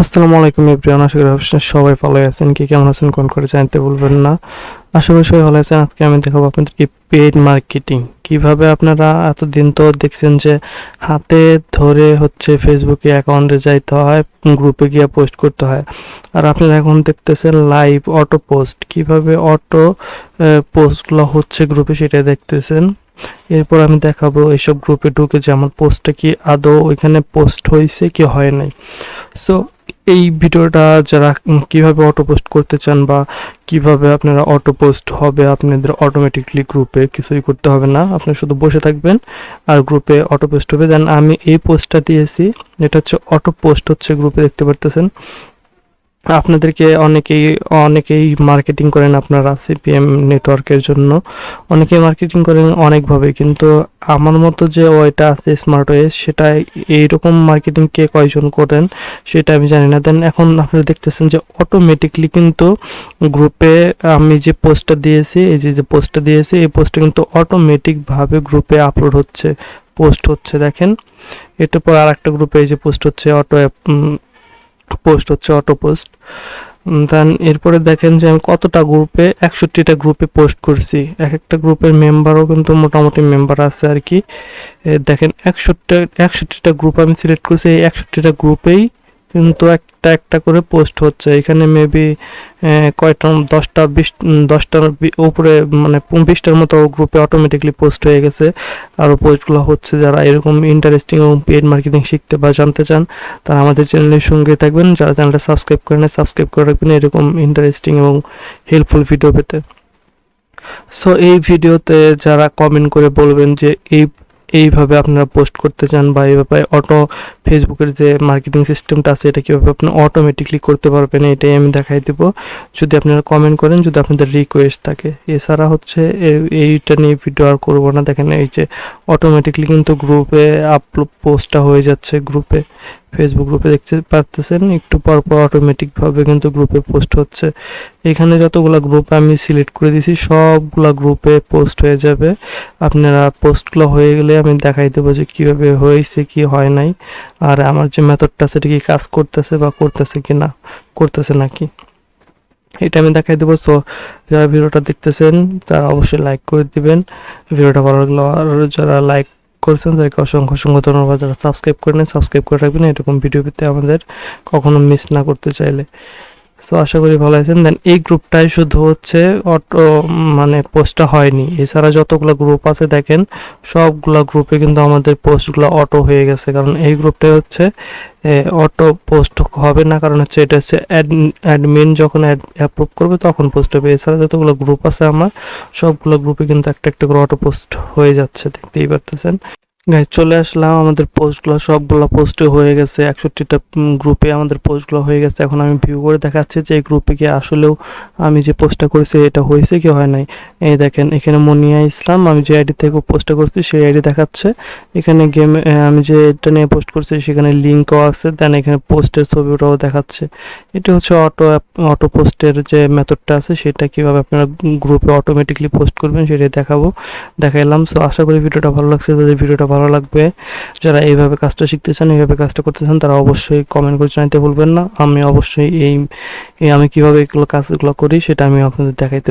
আসসালামু আলাইকুম এভরিওয়ান, আশা করি আপনারা সবাই ভালো আছেন। কি কেমন আছেন কোন করে জানতে বলবেন না। আশা করি সবাই ভালো আছেন। আজকে আমি দেখাবো আপনাদেরকে পেড মার্কেটিং কীভাবে আপনারা এতদিন তো দেখছেন যে হাতে ধরে হচ্ছে ফেসবুকে অ্যাকাউন্টে যাইতে হয় গ্রুপে গিয়ে পোস্ট করতে হয়। আর আপনারা এখন দেখতেছেন লাইভ অটো পোস্ট কীভাবে অটো পোস্টগুলো হচ্ছে গ্রুপে সেটা দেখতেছেন। এরপর আমি দেখাবো এইসব গ্রুপে ঢুকে যে আমার পোস্টটা কি আদৌ ওইখানে পোস্ট হয়েছে কি হয় নাই। সো এই ভিডিওটা যারা কীভাবে অটো পোস্ট করতে চান বা কীভাবে আপনারা অটো পোস্ট হবে, আপনাদের অটোমেটিকলি গ্রুপে কিছুই করতে হবে না। আপনি শুধু বসে থাকবেন আর গ্রুপে অটো পোস্ট হবে। দেন আমি এই পোস্টটা দিয়েছি। এটা হচ্ছে অটো পোস্ট হচ্ছে গ্রুপে দেখতে পারতেছেন। আপনাদেরকে অনেকেই অনেকেই মার্কেটিং করেন আপনারা সিপিএম নেটওয়ার্কের জন্য। অনেকেই মার্কেটিং করেন অনেকভাবে, কিন্তু আমার মতো যে ওইটা আছে স্মার্ট ওয়ে, সেটা এইরকম মার্কেটিং কে কয়জন করেন, সেটা আমি জানি না। দেন এখন আপনারা দেখতেছেন যে অটোমেটিকলি কিন্তু গ্রুপে আমি যে পোস্টটা দিয়েছি, এই যে যে পোস্টটা দিয়েছি, এই পোস্টটা কিন্তু অটোমেটিকভাবে গ্রুপে আপলোড হচ্ছে পোস্ট হচ্ছে, দেখেন। এরপর পর আর একটা গ্রুপে এই যে পোস্ট হচ্ছে অটো পোস্ট হচ্ছে অটো পোস্ট দেন এরপরে দেখেন যে আমি কতটা গ্রুপে একষট্টিটা গ্রুপে পোস্ট করছি। এক একটা গ্রুপের মেম্বারও কিন্তু মোটামুটি মেম্বার আছে আর কি। দেখেন একষট্টি, একষট্টিটা গ্রুপ আমি সিলেক্ট করছি, এই একষট্টিটা গ্রুপেই কিন্তু একটা একটা করে পোস্ট হচ্ছে। এখানে মেবি কয়টা, দশটা, বিশ দশটার উপরে মানে বিশটার মতো গ্রুপে অটোমেটিকলি পোস্ট হয়ে গেছে। আরও পোস্টগুলো হচ্ছে যারা এরকম ইন্টারেস্টিং এবং পেড মার্কেটিং শিখতে বা জানতে চান, তারা আমাদের চ্যানেলের সঙ্গে থাকবেন। যারা চ্যানেলটা সাবস্ক্রাইব করেন সাবস্ক্রাইব করে রাখবেন এরকম ইন্টারেস্টিং এবং হেল্পফুল ভিডিও পেতে। সো এই ভিডিওতে যারা কমেন্ট করে বলবেন যে এই, এইভাবে আপনারা পোস্ট করতে চান বা এই ব্যাপারে অটো ফেসবুকের যে মার্কেটিং সিস্টেমটা আছে, এটা কীভাবে আপনি অটোমেটিকলি করতে পারবেন, এটাই আমি দেখাই দিব। যদি আপনারা কমেন্ট করেন, যদি আপনাদের রিকোয়েস্ট থাকে। এছাড়া হচ্ছে এইটা নিয়ে ভিডিও আর করব না। দেখেন, এই যে অটোমেটিকলি কিন্তু গ্রুপে আপলোড পোস্টটা হয়ে যাচ্ছে গ্রুপে ফেসবুক গ্রুপে দেখতে পারতেছেন, একটু পর পর অটোমেটিক ভাবে কিন্তু গ্রুপে পোস্ট হচ্ছে। এখানে যতগুলা গ্রুপ আমি সিলেক্ট করে দিয়েছি সবগুলা গ্রুপে পোস্ট হয়ে যাবে। আপনারা পোস্টগুলো হয়ে গেলে আমি দেখাই দেবো যে কীভাবে হয়েছে, কি হয় নাই। আর আমার যে মেথডটা সেটা কি কাজ করতেছে বা করতেছে কি না করতেছে নাকি? এটা আমি দেখাই দেবো। সো যারা ভিডিওটা দেখতেছেন, তারা অবশ্যই লাইক করে দিবেন। ভিডিওটা ভালো লাগল, আর যারা লাইক করেছেন, তাদেরকে অসংখ্য অসংখ্য ধন্যবাদ। যারা সাবস্ক্রাইব করে নেন সাবস্ক্রাইব করে রাখবেন, এরকম ভিডিও পেতে আমাদের কখনো মিস না করতে চাইলে। সো আশা করি ভালো আছেন। দেন এই গ্রুপটাই শুধু হচ্ছে অটো মানে পোস্টটা হয়নি। এছাড়া যতগুলো গ্রুপ আছে, দেখেন, সবগুলা গ্রুপে কিন্তু আমাদের পোস্টগুলো অটো হয়ে গেছে। কারণ এই গ্রুপটাই হচ্ছে অটো পোস্ট হবে না। কারণ হচ্ছে এটা হচ্ছে অ্যাডমিন যখন অ্যাপ্রুভ করবে, তখন পোস্ট হবে। এছাড়া যতগুলো গ্রুপ আছে, আমার সবগুলো গ্রুপে কিন্তু একটা একটা করে অটো পোস্ট হয়ে যাচ্ছে। দেখতেই পারতেছেন। গাইজ চলে আসলাম। আমাদের পোস্টগুলো সবগুলো পোস্টে হয়ে গেছে। একষট্টিটা গ্রুপে আমাদের পোস্টগুলো হয়ে গেছে। এখন আমি ভিউ করে দেখাচ্ছি যে এই গ্রুপে কি আসলেও আমি যে পোস্টটা করেছি, এটা হয়েছে কি হয় নাই? এই দেখেন, এখানে মনিয়া ইসলাম, আমি যে আইডি থেকে পোস্টটা করছি, সেই আইডি দেখাচ্ছে। এখানে গেম আমি যে এটা নিয়ে পোস্ট করছি, সেখানে লিঙ্কও আছে। দেন এখানে পোস্টের ছবিটাও দেখাচ্ছে। এটা হচ্ছে অটো অটো পোস্টের যে মেথডটা আছে, সেটা কীভাবে আপনারা গ্রুপে অটোমেটিকলি পোস্ট করবেন, সেটাই দেখাবো, দেখাইলাম। সো আশা করি ভিডিওটা ভালো লাগছে। যদি ভিডিওটা ভালো লাগবে। যারা এইভাবে কাজটা শিখতে চান এইভাবে কাজটা করতে চান তারা অবশ্যই কমেন্ট করে জানাতে ভুলবেন না। আমি অবশ্যই এই আমি কীভাবে এগুলো কাজগুলো করি, সেটা আমি আপনাদের দেখাইতে